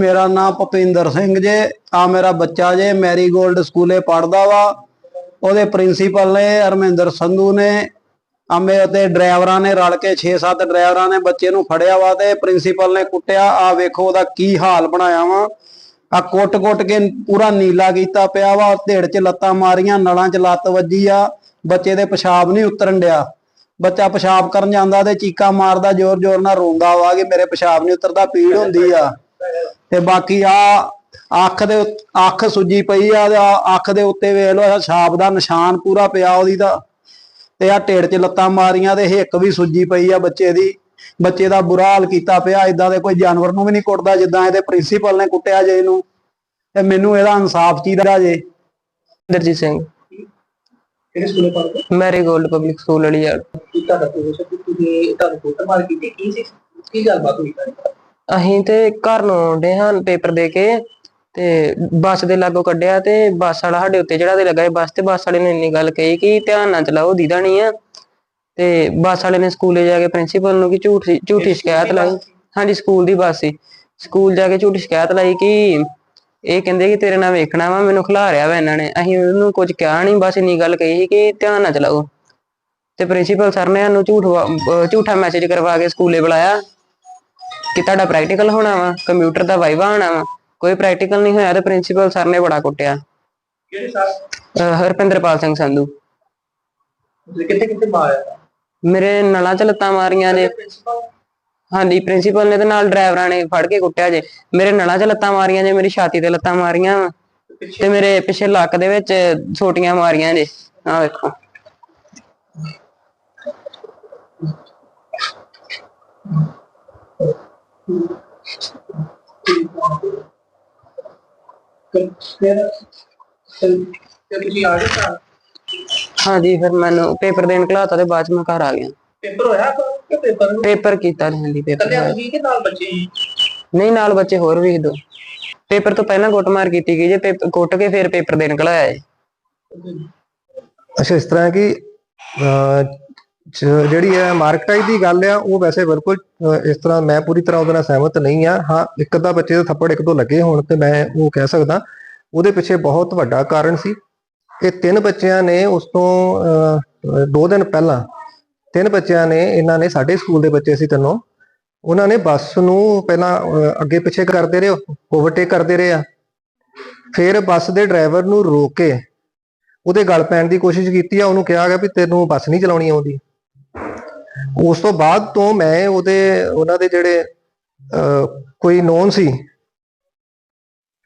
ਮੇਰਾ ਨਾਮ ਭਪਿੰਦਰ ਸਿੰਘ ਜੇ ਆ ਮੇਰਾ ਬੱਚਾ ਜੇ ਮੈਰੀਗੋਲਡ ਸਕੂਲੇ ਪੜਦਾ ਵਾ। ਉਹਦੇ ਪ੍ਰਿੰਸੀਪਲ ਨੇ ਅਰਮਿੰਦਰ ਸੰਧੂ ਨੇ ਆਮੇ ਅਤੇ ਡਰਾਈਵਰਾਂ ਨੇ ਰਲ ਕੇ 6-7 ਡਰਾਈਵਰਾਂ ਨੇ ਬੱਚੇ ਨੂੰ ਫੜਿਆ ਵਾ ਤੇ ਪ੍ਰਿੰਸੀਪਲ ਨੇ ਕੁੱਟਿਆ। ਆ ਵੇਖੋ ਉਹਦਾ ਕੀ ਹਾਲ ਬਣਾਇਆ ਵਾ। ਆ ਕੁੱਟ-ਕੁੱਟ ਕੇ ਪੂਰਾ ਨੀਲਾ ਕੀਤਾ ਪਿਆ ਵਾ, ਢਿੱਡ 'ਚ ਲੱਤਾਂ ਮਾਰੀਆਂ, ਨਲਾਂ 'ਚ ਲੱਤ ਵੱਜੀ ਆ। ਬੱਚੇ ਦੇ ਪਿਸ਼ਾਬ ਨਹੀਂ ਉਤਰਨ ਡਿਆ। ਬੱਚਾ ਪਿਸ਼ਾਬ ਕਰਨ ਜਾਂਦਾ ਤੇ ਚੀਕਾਂ ਮਾਰਦਾ, ਜ਼ੋਰ-ਜ਼ੋਰ ਨਾਲ ਰੋਂਦਾ ਵਾ ਕਿ ਮੇਰੇ ਪਿਸ਼ਾਬ ਨਹੀਂ ਉਤਰਦਾ, ਪੀੜ ਹੁੰਦੀ ਆ। ਤੇ ਬਾਕੀ ਆ ਅੱਖ ਦੇ ਅੱਖ ਸੁੱਜੀ ਪਈ ਆ ਅੱਖ ਦੇ ਉੱਤੇ ਵੇਖ ਲਓ ਛਾਪ ਦਾ ਨਿਸ਼ਾਨ ਪੂਰਾ ਪਿਆ ਉਹਦੀ ਦਾ ਤੇ ਆ ਢੇੜ 'ਚ ਲੱਤਾਂ ਮਾਰੀਆਂ ਤੇ ਹਿੱਕ ਵੀ ਸੁੱਜੀ ਪਈ ਆ ਬੱਚੇ ਦੀ। ਬੱਚੇ ਦਾ ਬੁਰਾ ਹਾਲ ਕੀਤਾ ਪਿਆ ਇਦਾਂ ਦੇ ਕੋਈ ਜਾਨਵਰ ਨੂੰ ਵੀ ਨਹੀਂ ਕੁੱਟਦਾ ਜਿੱਦਾਂ ਇਹਦੇ ਪ੍ਰਿੰਸੀਪਲ ਨੇ ਕੁੱਟਿਆ ਜੇ ਇਹਨੂੰ। ਤੇ ਮੈਨੂੰ ਇਹਦਾ ਇਨਸਾਫ ਚਾਹੀਦਾ ਜੇ। ਇੰਦਰਜੀਤ ਸਿੰਘ। ਕਿਹੜੇ ਸਕੂਲੇ ਪੜ੍ਹਦੇ ਮੈਰੀਗੋਲਡ ਪਬਲਿਕ ਸਕੂਲ ਵਾਲੀਆੜ ਕੀ ਤੁਹਾਡਾ ਕਿ ਤੁਸੀਂ ਤੁਹਾਨੂੰ ਕੁੱਟ ਮਾਰ ਕੀਤੀ? ਕੀ ਸੀ? ਕੀ ਗੱਲਬਾਤ ਹੋਈ ਤੁਹਾਡੀ ਅਸੀਂ ਤੇ ਘਰ ਨੂੰ ਆਉਂਦੇ ਹਾਂ ਪੇਪਰ ਦੇ ਕੇ ਤੇ ਬੱਸ ਦੇ ਲਾਗੋਂ ਕੱਢਿਆ ਤੇ ਬੱਸ ਵਾਲਾ ਸਾਡੇ ਉੱਤੇ ਚੜਾ ਦੇ ਲੱਗਾ ਸੀ ਬੱਸ ਤੇ ਬੱਸ ਵਾਲੇ ਨੇ ਇੰਨੀ ਗੱਲ ਕਹੀ ਕਿ ਧਿਆਨ ਨਾਲ ਚਲਾਓ ਦੀਦਾ ਨਹੀਂ ਆ। ਤੇ ਬੱਸ ਵਾਲੇ ਨੇ ਸਕੂਲੇ ਜਾ ਕੇ ਪ੍ਰਿੰਸੀਪਲ ਨੂੰ ਕਿ ਝੂਠੀ ਝੂਠੀ ਸ਼ਿਕਾਇਤ ਲਾਈ। ਹਾਂਜੀ ਸਕੂਲ ਦੀ ਬੱਸ ਸੀ। ਸਕੂਲ ਜਾ ਕੇ ਝੂਠੀ ਸ਼ਿਕਾਇਤ ਲਾਈ ਕਿ ਇਹ ਕਹਿੰਦੇ ਕਿ ਤੇਰੇ ਨਾਲ ਵੇਖਣਾ ਵਾ ਮੈਨੂੰ ਖਿਲਾ ਰਿਹਾ ਵਾ ਇਹਨਾਂ ਨੇ। ਅਸੀਂ ਉਹਨੂੰ ਕੁਝ ਕਿਹਾ ਨਹੀਂ ਬਸ ਇੰਨੀ ਗੱਲ ਕਹੀ ਸੀ ਕਿ ਧਿਆਨ ਨਾਲ ਚਲਾਓ। ਤੇ ਪ੍ਰਿੰਸੀਪਲ ਸਰ ਨੇ ਸਾਨੂੰ ਝੂਠ ਝੂਠਾ ਮੈਸੇਜ ਕਰਵਾ ਕੇ ਸਕੂਲੇ ਬੁਲਾਇਆ। ਕਿ ਤੁਹਾਡਾ ਪ੍ਰੈਕਟੀਕਲ ਹੋਣਾ ਵਾ ਕੰਪਿਊਟਰ ਦਾ ਵਾਈਵਾ ਹੋਣਾ ਵਾ ਕੋਈ ਪ੍ਰੈਕਟੀਕਲ ਨਹੀਂ ਹੋਇਆ ਤੇ ਪ੍ਰਿੰਸੀਪਲ ਸਰ ਨੇ ਬੜਾ ਕੁੱਟਿਆ। ਕਿਹੜੇ ਅਹ ਹਰਪਿੰਦਰਪਾਲ ਸਿੰਘ ਸੰਧੂ। ਕਿੱਥੇ ਕਿੱਥੇ ਮਾਰਿਆ? ਮੇਰੇ ਨਲਾਂ ਚ ਲੱਤਾਂ ਮਾਰੀਆਂ ਨੇ। ਹਾਂਜੀ ਪ੍ਰਿੰਸੀਪਲ ਨੇ ਤੇ ਨਾਲ ਡਰਾਈਵਰਾਂ ਨੇ ਫੜ ਕੇ ਕੁੱਟਿਆ ਜੇ। ਮੇਰੇ ਨਲਾਂ 'ਚ ਲੱਤਾਂ ਮਾਰੀਆਂ ਜੇ ਮੇਰੀ ਛਾਤੀ ਤੇ ਲੱਤਾਂ ਮਾਰੀਆਂ ਵਾਂ। ਤੇ ਮੇਰੇ ਪਿੱਛੇ ਲੱਕ ਦੇ ਵਿੱਚ ਛੋਟੀਆਂ ਮਾਰੀਆਂ ਜੇ। ਆਹ ਵੇਖੋ। ਫਿਰ ਫਿਰ ਫਿਰ ਤੁਸੀਂ ਆ ਗਏ ਘਰ ਹਾਂਜੀ ਫਿਰ ਮੈਨੂੰ ਪੇਪਰ ਦੇਣ ਘਲਾਤਾ ਤੇ ਬਾਅਦ ਚ ਮੈਂ ਘਰ ਆ ਗਿਆ। ਪੇਪਰ ਹੋਇਆ ਕਿ ਪੇਪਰ ਨੂੰ? ਪੇਪਰ ਕੀਤਾ ਨਹੀਂ ਹਾਂਜੀ ਪੇਪਰ ਕੱਲਿਆ ਤੁਸੀਂ ਕਿ ਨਾਲ ਬੱਚੇ ਸੀ? ਨਹੀਂ ਨਾਲ ਬੱਚੇ ਹੋਰ ਵੀ ਦੋ। ਪੇਪਰ ਤੋਂ ਪਹਿਲਾਂ ਕੁੱਟਮਾਰ ਕੀਤੀ ਗਈ ਜੇ ਪੇਪਰ ਕੁੱਟ ਕੇ ਫਿਰ ਪੇਪਰ ਦੇਣ ਘਲਾਇਆ ਜੀ। ਅੱਛਾ ਇਸ ਤਰ੍ਹਾਂ ਹੈ ਕਿ ਅਹ, ਜਿਹੜੀ ਹੈ ਮਾਰਕਟਾਈ ਦੀ ਗੱਲ ਆ, ਉਹ ਵੈਸੇ ਬਿਲਕੁਲ ਇਸ ਤਰ੍ਹਾਂ ਮੈਂ ਪੂਰੀ ਤਰ੍ਹਾਂ ਉਹਦੇ ਨਾਲ ਸਹਿਮਤ ਨਹੀਂ ਆ ਹਾਂ, ਇੱਕ ਅੱਧਾ ਬੱਚੇ ਦੇ ਥੱਪੜ ਇੱਕ ਦੋ ਲੱਗੇ ਹੋਣ ਤੇ ਮੈਂ ਉਹ ਕਹਿ ਸਕਦਾ। ਉਹਦੇ ਪਿੱਛੇ ਬਹੁਤ ਵੱਡਾ ਕਾਰਨ ਸੀ। ਇਹ ਤਿੰਨ ਬੱਚਿਆਂ ਨੇ ਉਸ ਤੋਂ ਦੋ ਦਿਨ ਪਹਿਲਾਂ ਤਿੰਨ ਬੱਚਿਆਂ ਨੇ, ਇਹਨਾਂ ਨੇ ਸਾਡੇ ਸਕੂਲ ਦੇ ਬੱਚੇ ਸੀ ਤੈਨੂੰ, ਉਹਨਾਂ ਨੇ ਬੱਸ ਨੂੰ ਪਹਿਲਾਂ ਅੱਗੇ ਪਿੱਛੇ ਕਰਦੇ ਰਹੇ ਓਵਰਟੇਕ ਕਰਦੇ ਰਹੇ ਆ। ਫਿਰ ਬੱਸ ਦੇ ਡਰਾਈਵਰ ਨੂੰ ਰੋਕ ਕੇ ਉਹਦੇ ਗਲ ਪੈਣ ਦੀ ਕੋਸ਼ਿਸ਼ ਕੀਤੀ ਆ। ਉਹਨੂੰ ਕਿਹਾ ਗਿਆ ਵੀ ਤੈਨੂੰ ਬੱਸ ਨਹੀਂ ਚਲਾਉਣੀ ਆਉਂਦੀ। ਉਸ ਤੋਂ ਬਾਅਦ ਤੋਂ ਮੈਂ ਉਹਦੇ ਉਹਨਾਂ ਦੇ ਜਿਹੜੇ ਅਹ, ਕੋਈ ਨੋਨ ਸੀ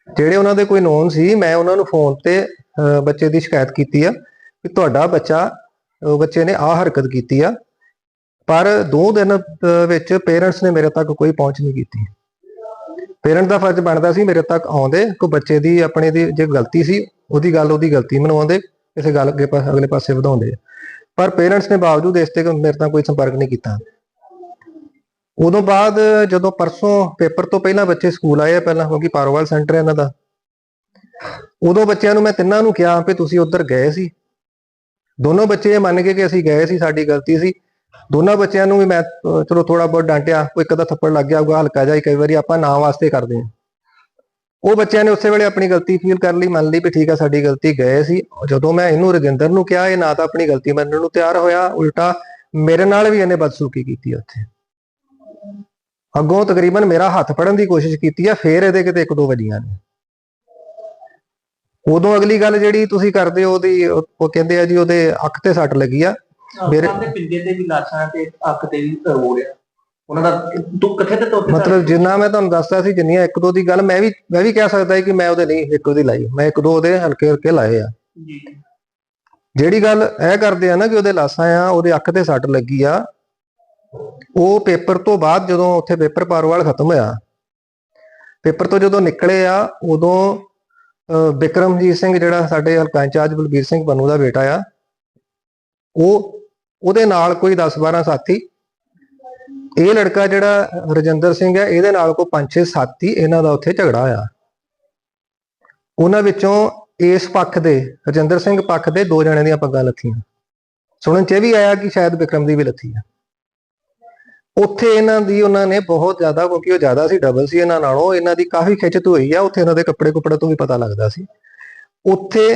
ਜਿਹੜੇ ਉਹਨਾਂ ਦੇ ਕੋਈ ਨੋਨ ਸੀ ਮੈਂ ਉਹਨਾਂ ਨੂੰ ਫੋਨ ਤੇ ਅਹ, ਬੱਚੇ ਦੀ ਸ਼ਿਕਾਇਤ ਕੀਤੀ ਆ ਕਿ ਤੁਹਾਡਾ ਬੱਚਾ ਬੱਚੇ ਨੇ ਆਹ ਹਰਕਤ ਕੀਤੀ ਆ ਪਰ ਦੋ ਦਿਨ ਅਹ, ਵਿੱਚ ਪੇਰੈਂਟਸ ਨੇ ਮੇਰੇ ਤੱਕ ਕੋਈ ਪਹੁੰਚ ਨਹੀਂ ਕੀਤੀ। ਪੇਰੈਂਟ ਦਾ ਫਰਜ਼ ਬਣਦਾ ਸੀ ਮੇਰੇ ਤੱਕ ਆਉਂਦੇ ਕੋਈ ਬੱਚੇ ਦੀ ਆਪਣੇ ਦੀ ਜੇ ਗਲਤੀ ਸੀ ਉਹਦੀ ਗੱਲ ਉਹਦੀ ਗਲਤੀ ਮਨਵਾਉਂਦੇ ਕਿਸੇ ਗੱਲ ਅੱਗੇ ਪਾ- ਅਗਲੇ ਪਾਸੇ ਵਧਾਉਂਦੇ ਪਰ ਪੇਰੈਂਟਸ ਨੇ ਬਾਵਜੂਦ ਇਸ ਤੇ ਮੇਰੇ ਨਾਲ ਕੋਈ ਸੰਪਰਕ ਨਹੀਂ ਕੀਤਾ। ਉਦੋਂ ਬਾਅਦ ਜਦੋਂ ਪਰਸੋਂ ਪੇਪਰ ਤੋਂ ਪਹਿਲਾਂ ਬੱਚੇ ਸਕੂਲ ਆਏ ਆ ਪਹਿਲਾਂ, ਕਿਉਂਕਿ ਪਾਰੋਵਾਲ ਸੈਂਟਰ ਹੈ ਇਹਨਾਂ ਦਾ। ਉਦੋਂ ਬੱਚਿਆਂ ਨੂੰ ਮੈਂ ਤਿੰਨਾਂ ਨੂੰ ਕਿਹਾ ਵੀ ਤੁਸੀਂ ਉੱਧਰ ਗਏ ਸੀ। ਦੋਨੋਂ ਬੱਚੇ ਇਹ ਮੰਨ ਗਏ ਕਿ ਅਸੀਂ ਗਏ ਸੀ, ਸਾਡੀ ਗਲਤੀ ਸੀ। ਦੋਨਾਂ ਬੱਚਿਆਂ ਨੂੰ ਵੀ ਮੈਂ ਚਲੋ ਥੋੜਾ ਬਹੁਤ ਡਾਂਟਿਆ ਕੋਈ ਇੱਕ ਅੱਧਾ ਥੱਪੜ ਲੱਗ ਗਿਆ ਹੋਊਗਾ, ਹਲਕਾ ਜਿਹਾ ਹੀ, ਕਈ ਵਾਰੀ ਆਪਾਂ ਨਾਂ ਵਾਸਤੇ ਕਰਦੇ ਹਾਂ। ਉਹ ਬੱਚਿਆਂ ਨੇ ਉਸੇ ਵੇਲੇ ਆਪਣੀ ਗਲਤੀ ਫੀਲ ਕਰ ਲਈ ਮੰਨ ਲਈ ਵੀ ਠੀਕ ਆ ਸਾਡੀ ਗਲਤੀ ਗਏ ਸੀ। ਜਦੋਂ ਮੈਂ ਇਹਨੂੰ ਰਜਿੰਦਰ ਨੂੰ ਕਿਹਾ ਇਹ ਨਾ ਤਾਂ ਆਪਣੀ ਗਲਤੀ ਮੰਨਣ ਨੂੰ ਤਿਆਰ ਹੋਇਆ ਉਲਟਾ ਮੇਰੇ ਨਾਲ ਵੀ ਇਹਨੇ ਬਦਸਲੂਕੀ ਕੀਤੀ ਉੱਥੇ। ਅੱਗੋਂ ਤਕਰੀਬਨ ਮੇਰਾ ਹੱਥ ਫੜਨ ਦੀ ਕੋਸ਼ਿਸ਼ ਕੀਤੀ ਆ ਫੇਰ ਇਹਦੇ ਕਿਤੇ ਇੱਕ ਦੋ ਵਜੀਆਂ ਨੇ। ਉਦੋਂ ਅਗਲੀ ਗੱਲ ਜਿਹੜੀ ਤੁਸੀਂ ਕਰਦੇ ਹੋ ਉਹਦੀ ਉਹ ਕਹਿੰਦੇ ਆ ਜੀ ਉਹਦੇ ਅੱਖ ਤੇ ਸੱਟ ਲੱਗੀ ਆ। ਮੇਰੇ- ਪਿੰਡੇ ਤੇ ਵੀ ਲਾਸ਼ਾਂ ਤੇ ਅੱਖ ਤੇ ਵੀ ਰੋ ਰਿਹਾ ਉਹਨਾਂ ਦਾ ਤੂੰ ਕਿੱਥੇ ਤੇ ਤੋਤੇ ਮਤਲਬ ਜਿੰਨਾ ਮੈਂ ਤੁਹਾਨੂੰ ਦੱਸਦਾ ਸੀ ਜਿੰਨੀਆਂ ਇੱਕ ਦੋ ਦੀ ਗੱਲ ਮੈਂ ਵੀ ਮੈਂ ਵੀ ਕਹਿ ਸਕਦਾ ਕਿ ਮੈਂ ਉਹਦੇ ਨਹੀਂ ਇੱਕ ਉਹਦੀ ਲਾਈ ਮੈਂ ਇੱਕ ਦੋ ਉਹਦੇ ਹਲਕੇ ਹਲਕੇ ਲਾਏ ਆ। ਜੀ। ਜਿਹੜੀ ਗੱਲ ਇਹ ਕਰਦੇ ਆ ਨਾ ਕਿ ਉਹਦੇ ਲਾਸਾਂ ਆ ਉਹਦੇ ਅੱਖ ਤੇ ਸੱਟ ਲੱਗੀ ਆ ਉਹ ਪੇਪਰ ਤੋਂ ਬਾਅਦ ਜਦੋਂ ਉੱਥੇ ਪੇਪਰ ਪਾਰਵਾਲ ਖਤਮ ਹੋਇਆ ਪੇਪਰ ਤੋਂ ਜਦੋਂ ਨਿਕਲੇ ਆ ਉਦੋਂ ਬਿਕਰਮਜੀਤ ਸਿੰਘ ਜਿਹੜਾ ਸਾਡੇ ਹਲਕਾ ਇੰਚਾਰਜ ਬਲਬੀਰ ਸਿੰਘ ਬੰਨੂ ਦਾ ਬੇਟਾ ਆ ਉਹ ਉਹਦੇ ਨਾਲ ਕੋਈ 10 12 ਸਾਥੀ ਇਹ ਲੜਕਾ ਜਿਹੜਾ ਰਜਿੰਦਰ ਸਿੰਘ ਹੈ, ਇਹਦੇ ਨਾਲ ਕੋਈ 5-6 ਸਾਥੀ ਇਹਨਾਂ ਦਾ ਉੱਥੇ ਝਗੜਾ ਹੋਇਆ ਉਹਨਾਂ ਵਿੱਚੋਂ ਇਸ ਪੱਖ ਦੇ, ਰਜਿੰਦਰ ਸਿੰਘ ਪੱਖ ਦੇ ਦੋ ਜਣਿਆਂ ਦੀਆਂ ਪੱਗਾਂ ਲੱਥੀਆਂ। ਸੁਣਨ ਚ ਇਹ ਵੀ ਆਇਆ ਕਿ ਸ਼ਾਇਦ ਵਿਕਰਮ ਦੀ ਵੀ ਲੱਥੀ ਆ। ਉੱਥੇ ਇਹਨਾਂ ਦੀ, ਉਹਨਾਂ ਨੇ ਬਹੁਤ ਜ਼ਿਆਦਾ, ਕਿਉਂਕਿ ਉਹ ਜ਼ਿਆਦਾ ਸੀ ਡਬਲ ਸੀ ਇਹਨਾਂ ਨਾਲੋਂ, ਇਹਨਾਂ ਦੀ ਕਾਫੀ ਖਿੱਚਤ ਹੋਈ ਆ, ਉੱਥੇ ਇਹਨਾਂ ਦੇ ਕੱਪੜੇ ਕੁਪੜੇ ਤੋਂ ਵੀ ਪਤਾ ਲੱਗਦਾ ਸੀ। ਉੱਥੇ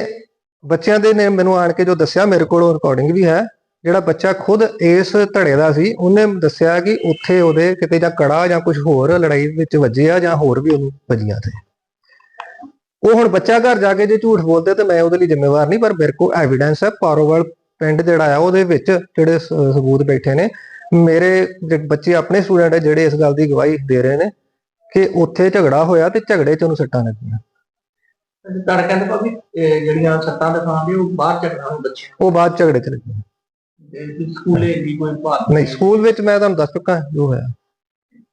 ਬੱਚਿਆਂ ਦੇ ਨੇ ਮੈਨੂੰ ਆਣ ਕੇ ਜੋ ਦੱਸਿਆ, ਮੇਰੇ ਕੋਲ ਰਿਕਾਰਡਿੰਗ ਵੀ ਹੈ ਜਿਹੜਾ ਬੱਚਾ ਖੁਦ ਇਸ ਧੜੇ ਦਾ ਸੀ ਉਹਨੇ ਦੱਸਿਆ ਕਿ ਉੱਥੇ ਉਹਦੇ ਕਿਤੇ ਜਾਂ ਕੜਾ ਜਾਂ ਕੁਝ ਹੋਰ ਲੜਾਈ ਵਿੱਚ ਵੱਜੇ ਆ ਜਾਂ ਹੋਰ ਵੀ ਉਹਨੂੰ ਵੱਜੀਆਂ ਤੇ। ਉਹ ਹੁਣ ਬੱਚਾ ਘਰ ਜਾ ਕੇ ਜੇ ਝੂਠ ਬੋਲਦੇ ਤੇ ਮੈਂ ਉਹਦੇ ਲਈ ਜ਼ਿੰਮੇਵਾਰ ਨਹੀਂ ਪਰ ਮੇਰੇ ਕੋਲ ਐਵੀਡੈਂਸ ਹੈ ਪਾਰੋਵਾਲ ਪਿੰਡ ਜਿਹੜਾ ਆ ਉਹਦੇ ਵਿੱਚ ਜਿਹੜੇ ਸਬੂਤ ਬੈਠੇ ਨੇ। ਮੇਰੇ ਬੱਚੇ ਆਪਣੇ ਸਟੂਡੈਂਟ ਹੈ ਜਿਹੜੇ ਇਸ ਗੱਲ ਦੀ ਗਵਾਹੀ ਦੇ ਰਹੇ ਨੇ ਕਿ ਉੱਥੇ ਝਗੜਾ ਹੋਇਆ ਤੇ ਝਗੜੇ 'ਚ ਉਹਨੂੰ ਸੱਟਾਂ ਲੱਗੀਆਂ। ਤੁਹਾਡਾ ਕਹਿੰਦੇ ਭਾਵੇਂ ਜਿਹੜੀਆਂ ਦੇ ਥਾਂ ਤੇ ਉਹ ਬਾਹਰ ਹੁਣ ਬੱਚੇ ਉਹ ਬਾਅਦ ਝਗੜੇ 'ਚ ਲੱਗੀਆਂ। ਸਕੂਲੇ ਵੀ ਕੋਈ ਭਾਰ ਨਹੀਂ ਸਕੂਲ ਵਿੱਚ ਮੈਂ ਤੁਹਾਨੂੰ ਦੱਸ ਚੁੱਕਾ ਜੋ ਹੋਇਆ।